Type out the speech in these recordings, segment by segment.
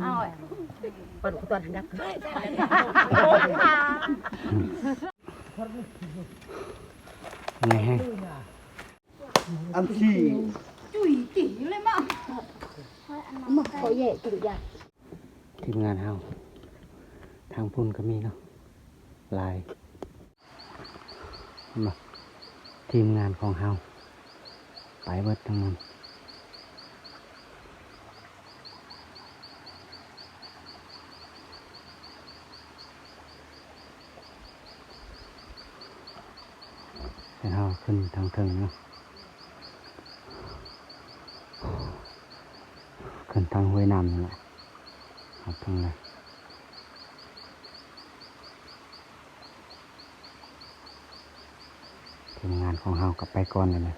เอาปนตัวนักไงให้อันที่จุ๋ยจีเลยมั้งมาขอแย่จุดยาทีมงานเฮาทางพุ่นก็มีเนาะลายมาทีมงานของเฮาไปเบิดทั้งนั้นเดี๋ ยวเฮาขึ้นทางเทิงเนาะขึ้นทางห้วยน้ำนี่แหละครับทางไหนทีมงานของเฮากลับไปก่อนเลยนะ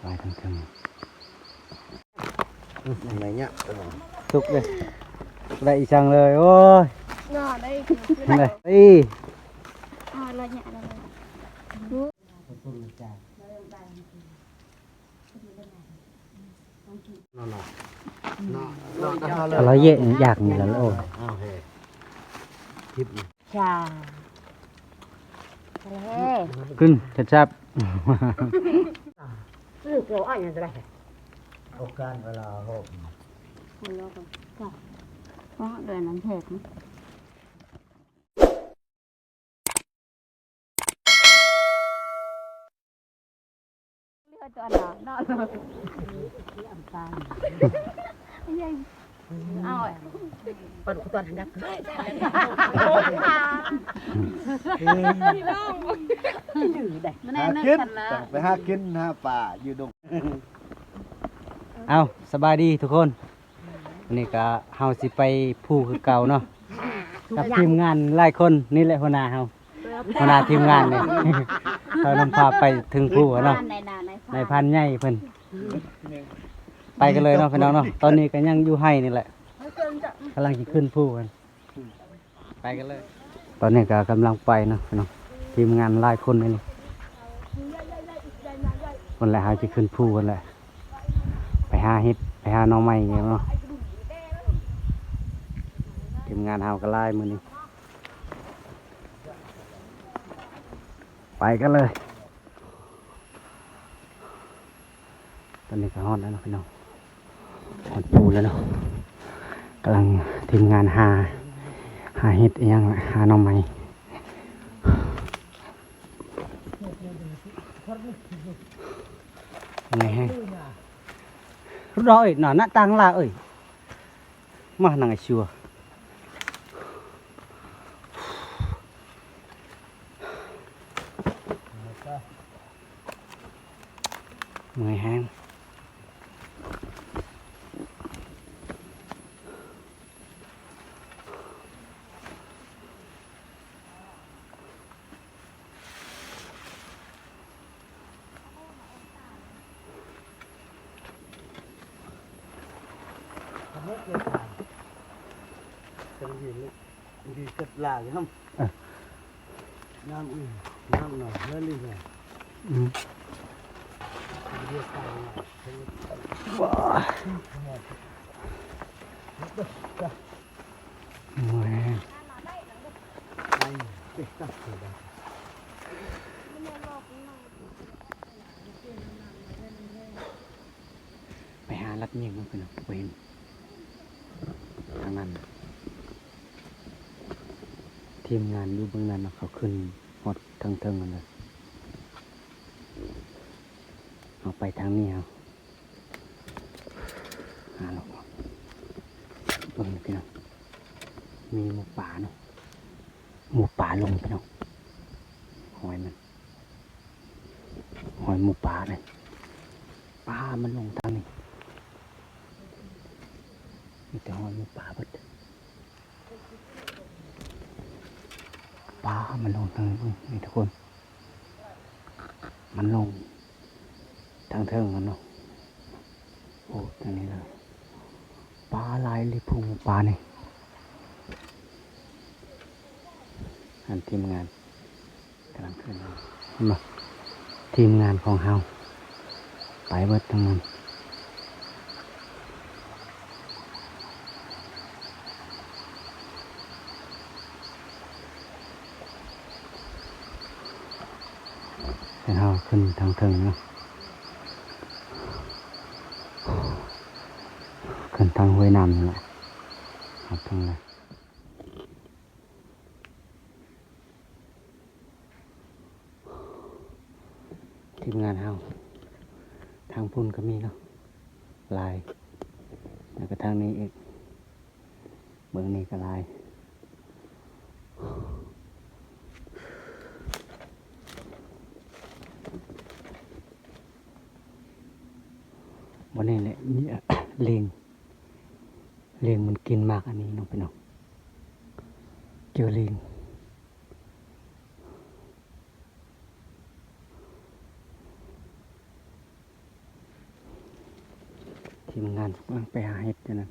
ไปทางเทิงไหนเนี่ยทุกเลยได้อีจังเลยโอ้ยนอนได้ได้อีอ่าละเนี่ย ละนอนนอนนอนนอนนอนอะไรเยอะอยากนี่แล้วโอ้ยอ้าวเฮ้ทิพย์ชาเฮ้ขึ้นจับจับลูกเราอ่านยังไงโอกาสเวลาหกคนละคนจ้ะเพราะเดือนนั้นแท กนะเลือดตัวหนานอนเลยไม่ใช่เอาปนตัวนักไม่แน่หานึกกินไปหากินหาป่าอยู่ดงเอาสบายดีทุกคนวันนี้ก็เฮาสิไปผู้คือเก่าเนาะกับทีมงานหลายคนนี่แหละหัวหน้าเฮา หัวหน้าทีมงานเนี่ยเขานำพาไปถึงผู้อะเนาะในนาในในพันใหญ่เพิ่นไปกันเลยเนาะพี่น้องเนาะตอนนี้ก็ยังอยู่ให้นี่แหละกำลังจะขึ้นผู้กันไปกันเลย ตอนนี้ก็กำลังไปเนาะพี่น้องทีมงานหลายคนนี่นี่คนแหละหาจะขึ้นผู้กันแหละไปหาเฮ็ดไปหาหน่อไม้เนาะทีมงานเฮาก็ไล่มือนี้ ไปกันเลย ตอนนี้ก็ฮอดแล้วเนาะพี่น้องฮอดปูแล้วเนาะกำลังทีมงานหา หาเห็ดอียังหาหน่อไม้ไงฮะรอเอ้ยหน่อหน้าตังลาเอ้ยมาหนังไอชัว จะมีลูกดีกัดลาครับน้ำอื่นน้ำหน่อ ทีมงานอยู่เบื้องนั้นน่ะเขาขึ้นหดทั้งเทิงกันเลยเอาไปทางนี้เอาหาหรอกเบิ่งพี่น้องมีหมูป่าเนาะหมูป่าลงพี่น้องหอยมันหอยหมูป่าเลยปลามันลงทางนี้มีแต่หอยหมูป่าเบิด ปลา มันลงทางนี้เบิ่งนี่ทุกคน มันลง ทางเทิงกันเนาะ โอ้ตรงนี้เลยปลาลายลิพุงปลาเนี่ยอันทีมงานกำลังขึ้นมาทีมงานของเฮาไปเบิดทั้งนั้น ให้เฮา ขึ้นทางเทิงนะขึ้นทางห้วยน้ำนี่แหละครับทางเลยทีมงานเฮาทางพุ่นก็มีเนาะลาย แล้วก็ทางนี้อีกเบื้องนี้ก็ลาย วันนี้แหละเนี่ย เลง เลงมันกินมากอันนี้น้องพี่น้องเจอเลงทีมงานกำลังไปหาเห็ดอยู่นั่น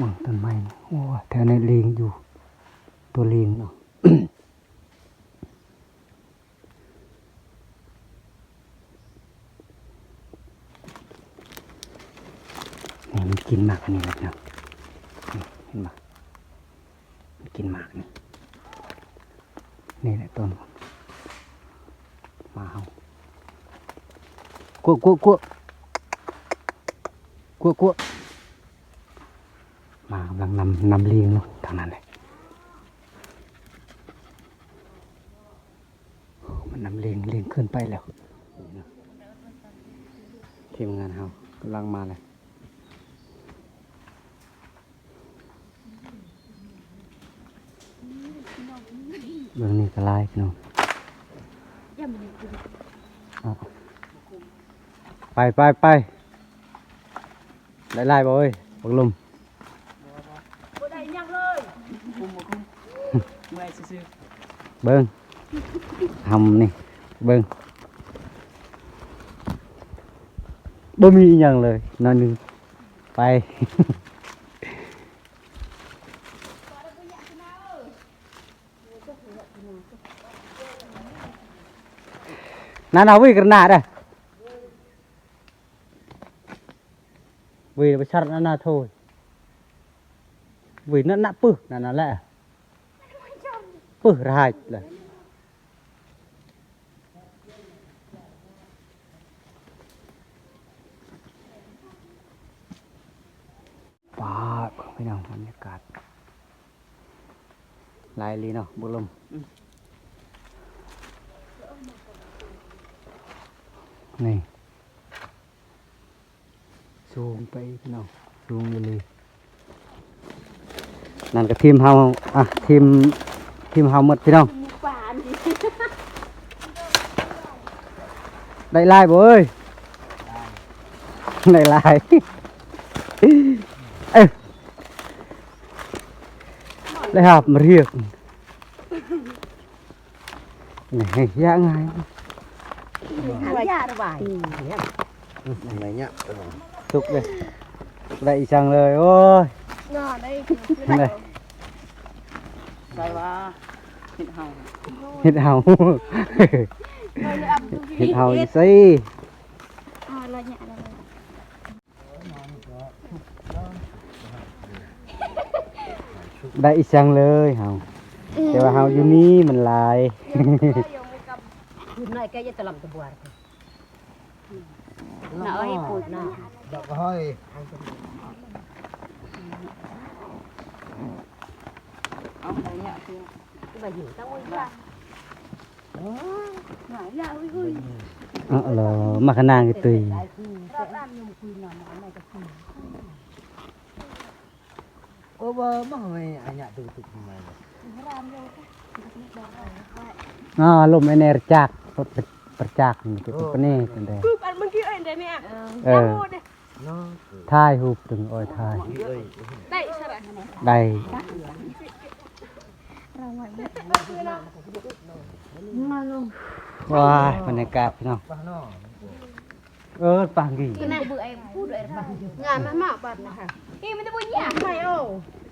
มองต้นไม้โอ้แถวนี้เลงอยู่ตัวเลงเนาะ นี่มันกินหมาก อันนี้แหละเนาะเห็นปะมันกินหมากนี่นี่แหละต้นมาเอากัวกัวกัวกัวกัวมากำลังนำนำเลี้ยงเนาะทางนั้นเลยมันนำเลี้ยงเลี้ยงขึ้นไปแล้วทีมงานเฮากำลังมาเลย เรื่องนี้ก็ไล่พี่น้องเอาไปไปไปไล่ไล่บ่เอ้ยบักลุมบ่ได้ยังเลยคุมบ่คุมเมื่อยซื่อเบิ้งทำนี่เบิ้งบ่มีอหย่างเลยนอนหนึ่งไป นั่นเอาวิ่งกระนาดอะวิ่งไปชัดนั่นน่ะโทษวิ่งนั่นน่ะปึ๊ นั่นน่ะแหละปึ๊กรายเลยป้าดพี่น้องบรรยากาศลายลีเนาะบุลมนี่สูงไปพี่น้องสูงเลยนั่นก็ทีมเฮาอะทีมทีมเฮาหมดพี่น้องได้ลายบ่เอ้ยได้ลายเอ้ยได้หาบมาเรียกนี่ยากไงหาย าระบาย ๆไหนเนี่ย ทุกเลยได้อีจังเลยโอ้ย นอนได้ ได้ ใส่ว่าเฮ็ดเฮา เฮ็ดเฮาเฮ็ดเฮาอีสิ อ่าเราเนี่ยอะไร ได้อีจังเลยเฮาแต่ว่าเฮาอยู่นี่มันหลาย คุณนายแกจะตะลำตะบัวน่าเอาให้พูดนะดอกห้อยเอาอะไรเนี่ยคือมาอยู่ตั้งไว้ว่าหายแล้วเฮ้ยเออเหรอมาขนางกตุยโอ้บ่มาห้อยอันเนี่ยตุกๆทำไมล่ะอ๋อลมไอเนรจักรรถประจักษ์นี่คือปะนี่จังได๋คืออันเมื่อกี้เอ็นได้เนี่ยเออเนาะถ่ายรูปถึงโอ้ยถ่ายเอ้ยได้ใช่ไหมได้มาลงว้ายบรรยากาศพี่น้องป้าเนาะเออปางกี่คือนั่นเบื่อไอ้พูดเลยงานมาหมาบัดนะคะอีมันจะบ่ยากไหมโอ้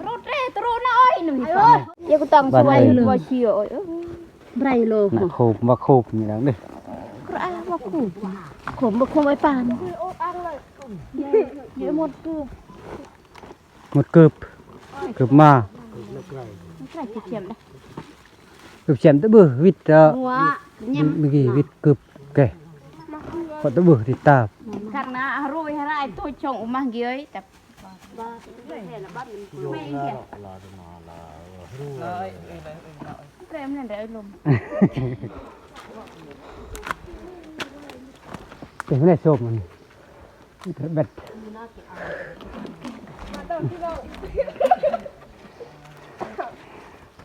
รถเร่ตรน้อยหนึ่งเอ้ยยังก็ต้องช่วยบ่เชียวเอ้ยไรโลน่ะโคบว่าโคบนี่แล้วเด้กระอาว่าขู่ขมบ่คมไอ้ปานเยอะหมดคือหมดเกือบเกือบมาแล้วไกลไม่ใช่เขียมนะเกือบเสียมตะบือวิทย์เอ่อหัวเมื่อกี้วิทย์เกือบแก่พอตะบือติดตามกันนะรู้ไว้ให้ได้ตัวชงออกมาเกี้ยแต่ โยกแล้วลาจะมาลารู้เริ่มนั่นเดี๋ยวลมเป็นไม่ได้โซมมันเบ็ด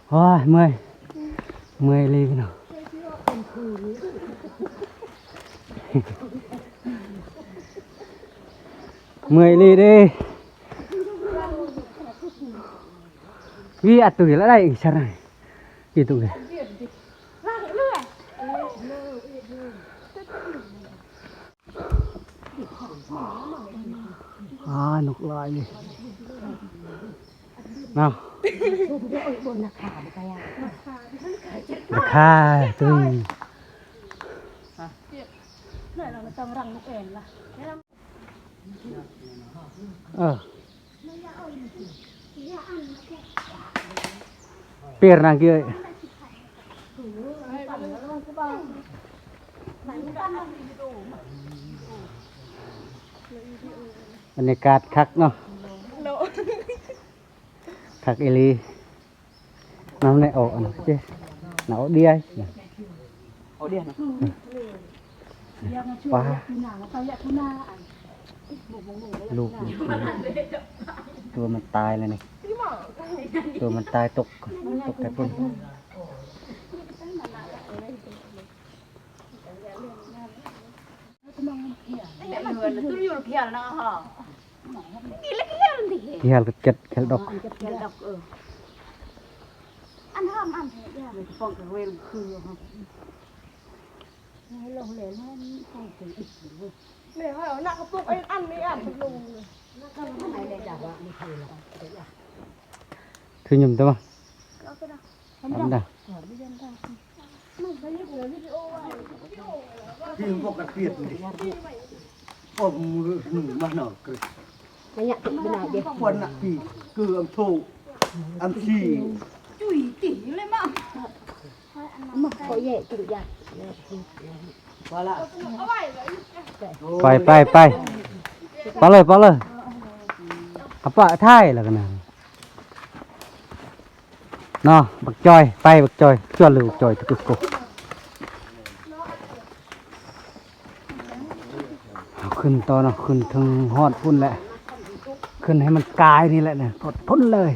โอ้ยเมื่อยเมื่อยเลยพี่น้องเมื่อยเลยด้ วิอัดตุยแล้วได้อีกชะไรกี่ตุยอ่านกลายเลยนาราคาตัวนี้เนี่ยเราต้ออ นละเออเปลี่ยนนางเกยบรรยากาศคักเนาะคักเอหลีน้ำในออกอันเจ๊หนาวเดียยเอาเดียนะว้าคุณหนาเราอยากคุณหนาลูกลูกตัวมันตายเลยนี่ ตัวมันตายตกตกแต่บนเนี่ยมันตัวอยู่เพียรนะฮะเล็กเล็กดิที่ฮัลก็เก็ดแค่ดอกอันห้ามอันเดียวป้องกันเวรคือลงเลยแล้วใส่ถึงอีกเนี่ยเหรอหนักกระปุกไอ้อันนี้อะคุณลุงหน้าไม่คือหรอกคือหยุ่มตัวทำได้ที่พวกกันเลยนดิผมหนึ่งมาหน่อยคือไม่อยากติดไปไหนเด็กวันน่ะพี่คืออันโทอัน ที่จุยตีเลยมั้งมันก็แย่กินยาว่าละไปไปไปไปเลยไปเลยเอาปะท้ายแล้วกันนะ เนาะบักจอย ไปบักจอยชวนเลยบักจอยตะกุกกุกขึ้นต่อเนาะขึ้นถึงฮอดพุ่นแหละ ขึ้นให้มันกายนี่แหละเนี่ยพดพ้นเลย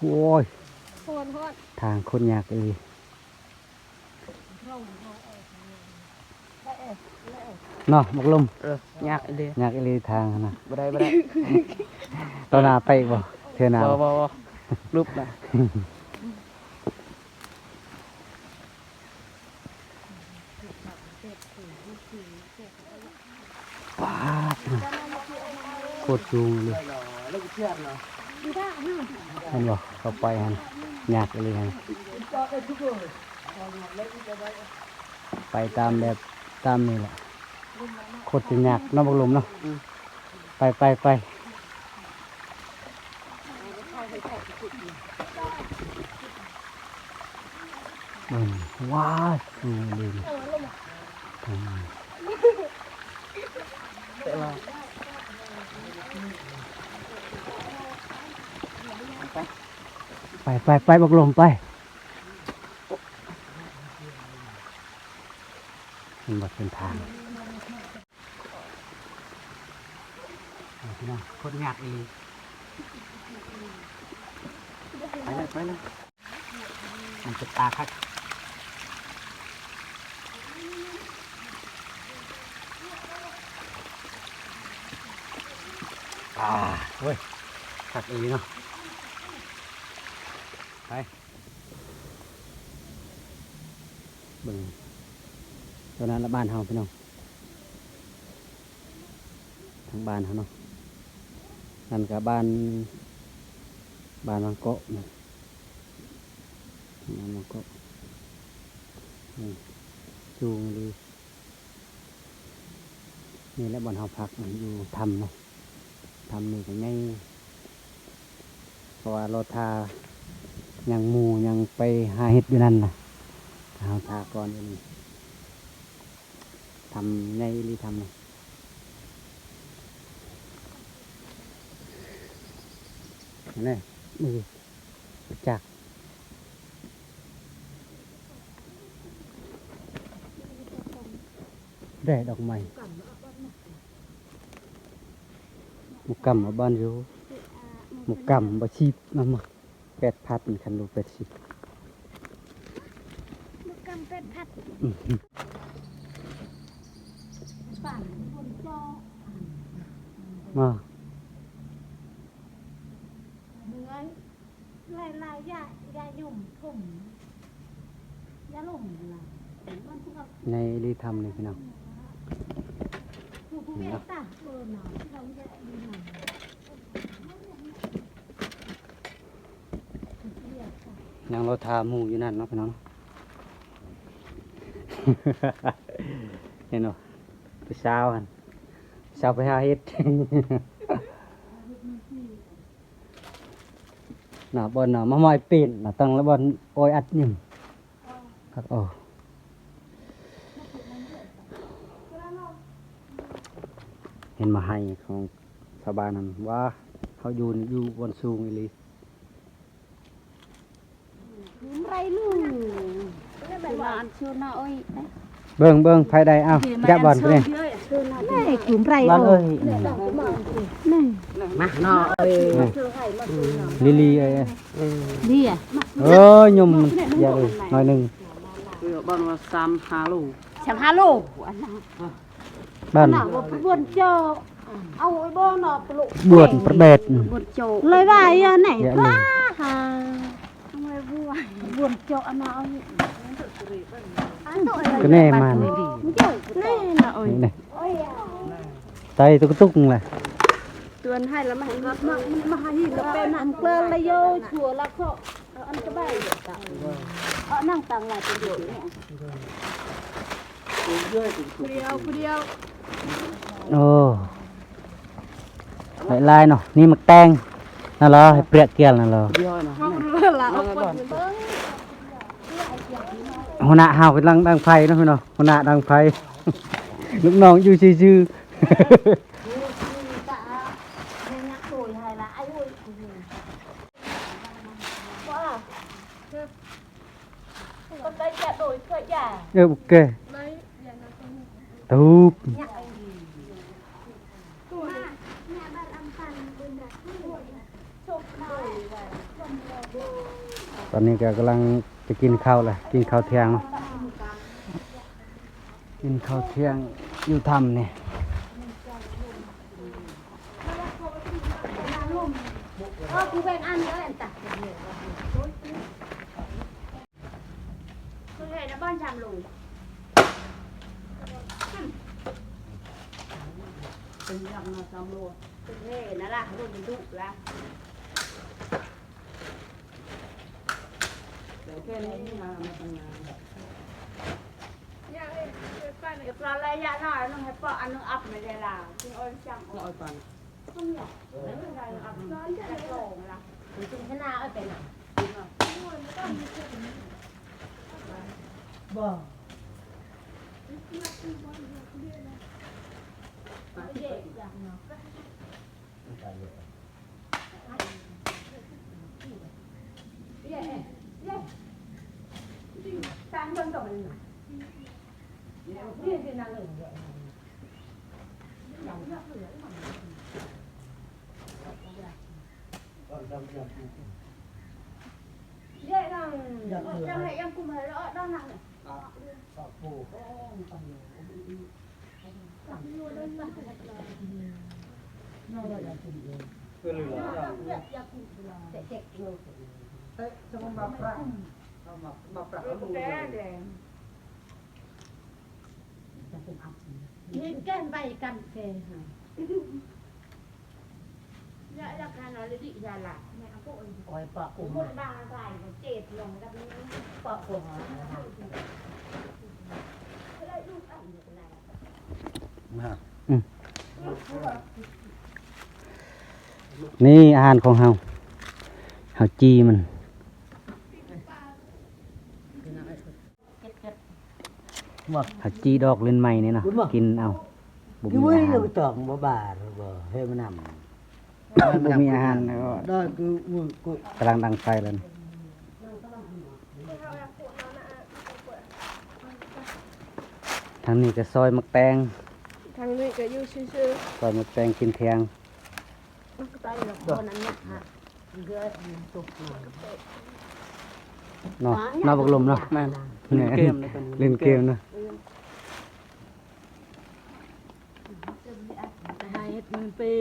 โอ้ยทางคนยากเลยเนาะมักลมยากเลยยากเลยทางนะบ่ได้บ่ได้ตอนหนาไปอีกบ่เทื่อหนาบ่บ่บ่บ่รูปนะ ป้าดนะโค ตรสูงเลยเห็นบ่เข้าไปฮันยากเลยฮันไปตามแบบตามนี่แหละโคตรจะยากเนาะบักลมเนาะไปไปไปว้าวสูงเลยทางนี้ ไปไปไปบักลมไปมันบัดเป็นทางเอาพี่น้องคนยากอีไปเลยไปเลยมันจะตาคักอ่าเว้ยคักอีเนาะ ไปเบิ่งตัวนั้นละบ้านเฮาพี่น้องทางบ้านเฮาเนาะนั่นก็บ้านบ้านบางเกาะนี่บ้านบางเกาะจูงดีนี่แหละบ่อนเฮาพักมันอยู่ทำเนาะทำนี่ก็ง่ายเพราะว่ารถทา ยังมูยังไปหาเห็ดอยู่นั่นนะเฮาทาก่อนอยู่นี่ทำง่ายรีทำเลยนี่มือจักได้ดอกไม้หมุกกำมาบ้านอยู่มุกกำบะชีบมามา แปดพัดคันดูแปดสิบลูกกำเป็ดพัดอืมป่านบนจอมาเนื้อลายลายยายาหยุ่มถุ่มยาหลุ่มล่ะมันพวกเราในรีทำเลยพี่น้อง ผู้ผู้เมียตาเออห นางเราทามูอยู่นั่นเนาะพี่น้องเห็นเนาะไปเช้าหันเช้าไปหาเฮ็ดน่ะบอลน่ะมาหมอยปีนน่ะตั้งแล้วบอลโอยอัดยิ่มครับโอ้เห็นมาให้ของชาวบ้านนั่นว่าเขาอยู่อยู่บนสูงอีหลี ไรลูก เป็นร้านชูนาอ้อยเบิ่งเบิ่งภายใดอ้าวจะบอลไปเลยนี่กลุ่มไรบอลโอ้เอ้ยมาหน่อยลิลีเอ้ยดีอะเออยุ่มอย่าเลยหน่อยหนึงคือบ้านว่าสามหาลูกฉันฮัลโหลอันนั้นบ้านน่ะว่าบวนโจเอาไอ้บ่หนอปลุบวชประเบศบวนโจเลยว่าอะไหนอย่าก็เลยหาทำไมบัวบวนโจอันนั้น เอานี่อันตัวอะไรก็แน่มันเจ้าแน่น่ะโอ้ยนี่นี่ไตตุกตุกเลยเตือนให้แล้วมาให้มามามาให้กับเป็นอันเกลือละโยชัวละเขาเอาอันก็ได้เอานั่งตังหลายเป็นเดียวเนี่ยเดียวผู้เดียวโอ้หลายลายเนาะนี่มักแตงนั่นเหรอให้เปรียกเกลียนนั่นเหรอเดียวนะเวลาเอาคน หัวหน้าหาวกำลังดังไฟเนาะพี่เนาะหัวหน้าดังไฟ ลูกน้องอยู่ซื่อตาเนี่ยนักโวยให้ละไอ้โวยว่าคนได้จะโดยเพื่ออย่าๆเออโอเคไหนอย่างนั้นตูบตอนนี้ก็กำลัง จะกินข้าวเลยกินข้าวเที่ยง กินข้าวเที่ยงอยู่ทำเนี่ยเป็นยวอันตักคือเห็นนะบ้านจำลุงเป็นยังนะจำลุงเป็นเห็นนะล่ะรุ่นดุละ แค่นี้มาไม่ทำงานอย่างนี้เป็นป้าเนี่ยเดี๋ยวปลาระยะหน่อยนึงให้ปลาอันนึงอัพไม่ได้ล่ะจึงอ้อยจังก็เอาไปต้องหยอกแล้วไม่ได้อัพน้อยจะได้โล่งละถึงชนะเอาไปไหน่อยบ่เด็กอย่างเนาะ ตั้งเบิ่งกับมันน่ะ นี่สินางหนึ่งเดียวเย้นั่งยังให้ยังกุมให้แล้วด้าน นั่งจะมาปรับเอามาปรับแดงแดงนี่แก้มใบกันแกหา Ya la kana le di ya la. Me aku โอ้ยปะอุ้ม umur bang sai ko chet long da ni. ปะอุ้มมานี่อาหารของเฮาเฮาจีมัน เฮาจีดอกเล่นใหม่นี่เนาะกินเอาบ่ cứ มี mới อาหาร được tưởng bà bà rồi bà hay mà nằm บ่มีอาหารแล้วก็ đó cứ vui cứ กำลังดังไฟแล้วนี่ทางนี้ก็ซอยมักแตงทางนี้ก็อยู่ซื่อซอยมักแตงกินเที่ยงตายแล้วคนนั้นเนี่ยฮะ เกลือตุกหน่อยเนาะเนาะบักลมเนาะแม่นเนี่ยเกมในกันเล่นเกมเนาะไปหาเห็ดหมื่นปี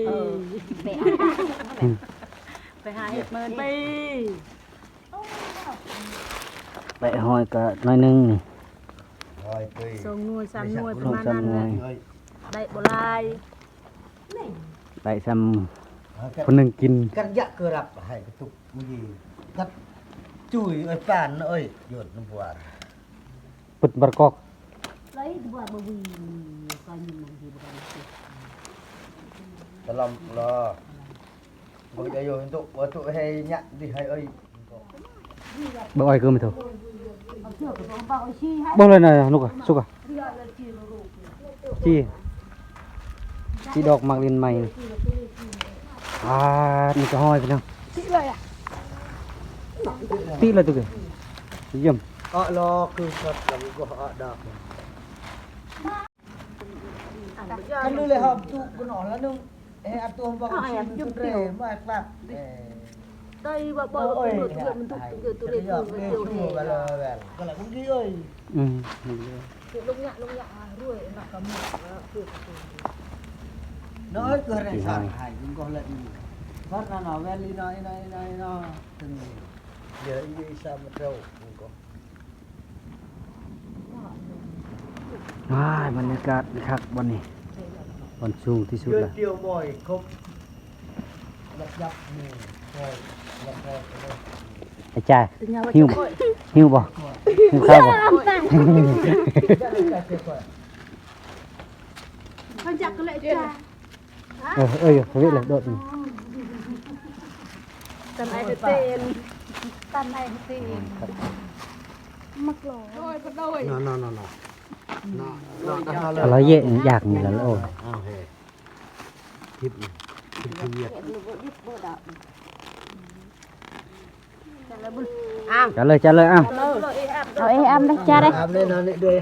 Be ไปหาเห็ดหมื่นปีไปหอยก็น้อยหนึงนี่ rồi tùy สองหน่วยสามหน่วยปลระงมาณซ้ำนั้นหน่แหอละย rồi ได้บ่ลายได้ซ้ à, ำคนหนึงกิน cắt dạ cơ rập hay cái tục cái gì cắt chùi ơi phản ơi dột nó buồn ปึดบรกอก lấy qua bờ bì coi như mình gì บ่ได้ tao lòng lo bây giờ rồi tụ và tụ hay nhận đi hay ơi บ่อ้อยคือไม่ถูกเอาเชือกไปเอาเบาเอาชี้ให้บ่เลยนะลูกอะสุกอะจีจีดอกมั กเล่นใหม่นี่อ่านี่ก็ห้อยไปเนาะๆที่เลยอะตีเลยตุกเอ้ยเยี่ยม họ lo cứ thật là có họ đọc Kan lu le hop tu kuno la nu eh atu hom bang si tu re ma klap eh ได้ว่าบ่ ôi ตัวตัวมันทุกตัวตัวเล็กตัวเดียว tu นี่ ba la ba ก็ละคุณกี้เอ้ยอืมลงยะลงยะรวยนักกำมือแล้วคือน้อยก็ได้สั่งให้คุณก็ละอีพัดนะเนาะแวลีน้อยน้อยน้อยเนาะถึงเดี๋ยวอีสามเท่าคุณก็ว้ายบรรยากาศคักวันนี้วันสูงที่สุดเดือละเดียวบ่อยครบยับยับนี่คอยยับคอยไอ้จ้าถึงยาว่าหิวหิวบ่หิวข้าวบ่เขาจักก็เลยจ้าเออเอ้ยเขาเรียกเลยโดดนี่ ตันไอ้เต้น tan này thì โดยก็โดย no no no no no no อะไรเยอะอยากนี่ละโอ้ยอ้าวเฮ้ทิพย์ทิพย์เวียดจัดเลยจัดเลยอ้าว Rồi em đây cha đây. อาบเลยนอนนี่ด้วย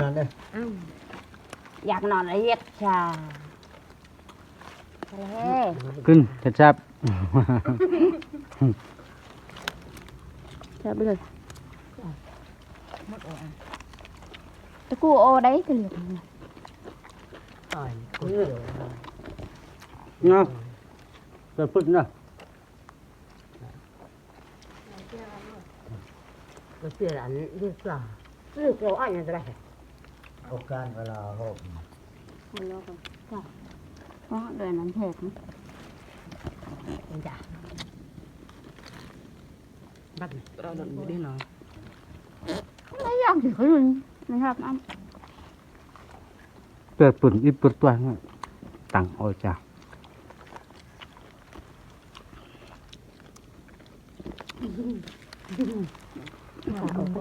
นอนเลย Giặc nọ là giặc trà. Thế. ขึ้นชับ Sao bây giờ? Cái cua ô đấy cái liệt này. ๆเนาะเปิดพุดเนาก็เสียอันนี้เรียกว่าเรียกเราอั นนี้ได้โอกาสเวลาหก Đó, đời nó thiệt. จ้ะบัดเราโดนบ่ได้เนาะ Nó giặc thì khởi lên. Nó hợp lắm. เปิดปุ่นอีเปิดตัวให้ตังโอ้ยจ้า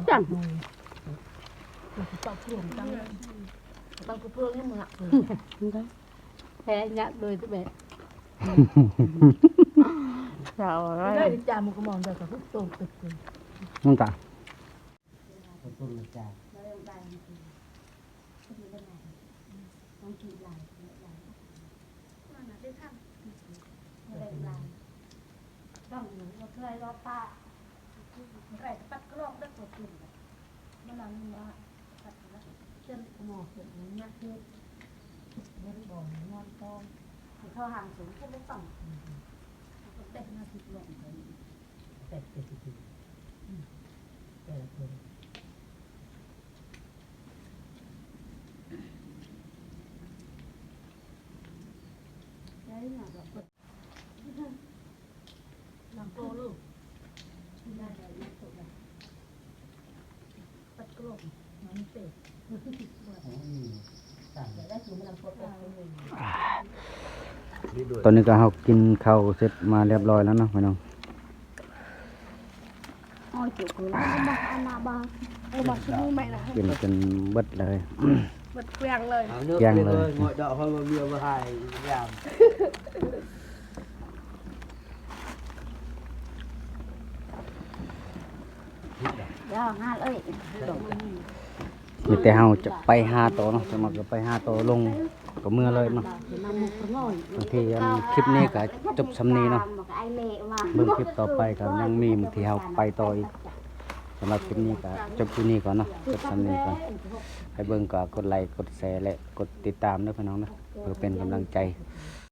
Chẳng. บางกูเพิ่งนี่มึง อะ Thế nhạc đôi tụi bé. Trời ได้ ơi. จามึงก็มองได้กับพวกโตตึกน้องตาตุลจาต้องหนูก็เคยรอตาแรกปัดกรอกได้ตัวกินมันนั่งมาปัดแล้วเช่นหมอเห็นนักเทศเล่นบอลนอนตองเขาห่างสูงก็ไม่ต้ แต่พนักงานหลงเขาแต่เจ็ดสิบสี่แต่ได้หนักแบบหโตลูได้ได้ลูกโตได้ปัดกลมน้ำเป็ดต่างแต่ได้คือนลำโพดเปเลย ตอนนี้ก็เฮากินข้าวเสร็จมาเรียบร้อยแล้วเนาะพี่น้องโอ้ยจุกเลยมาอันนาบา Ờ bật mua mẹ là กินจนเบิดเลย bật quen lời. Áo nước Giang lên lời. ơi, ngồi đọ hơi mà bia mà hài làm เดี๋ยวงานเอ้ยมีแต่เฮาจะไปหาโตวเนาะจะมาก็ไปหาโตวลง ก็เมื่อเลยเนาะบางทีอันคลิปนี้ก็จบสำนีเนาะเบิ่งคลิปต่อไปก็ยังมีบางทีเราไปต่ออีกสำหรับคลิปนี้ก็จบที่นี่ก่อนเนาะจบสำนีก่อนให้เบิ่งก็กดไลค์กดแชร์และกดติดตามด้วยพี่น้องนะเพื่อเป็นกำลังใจ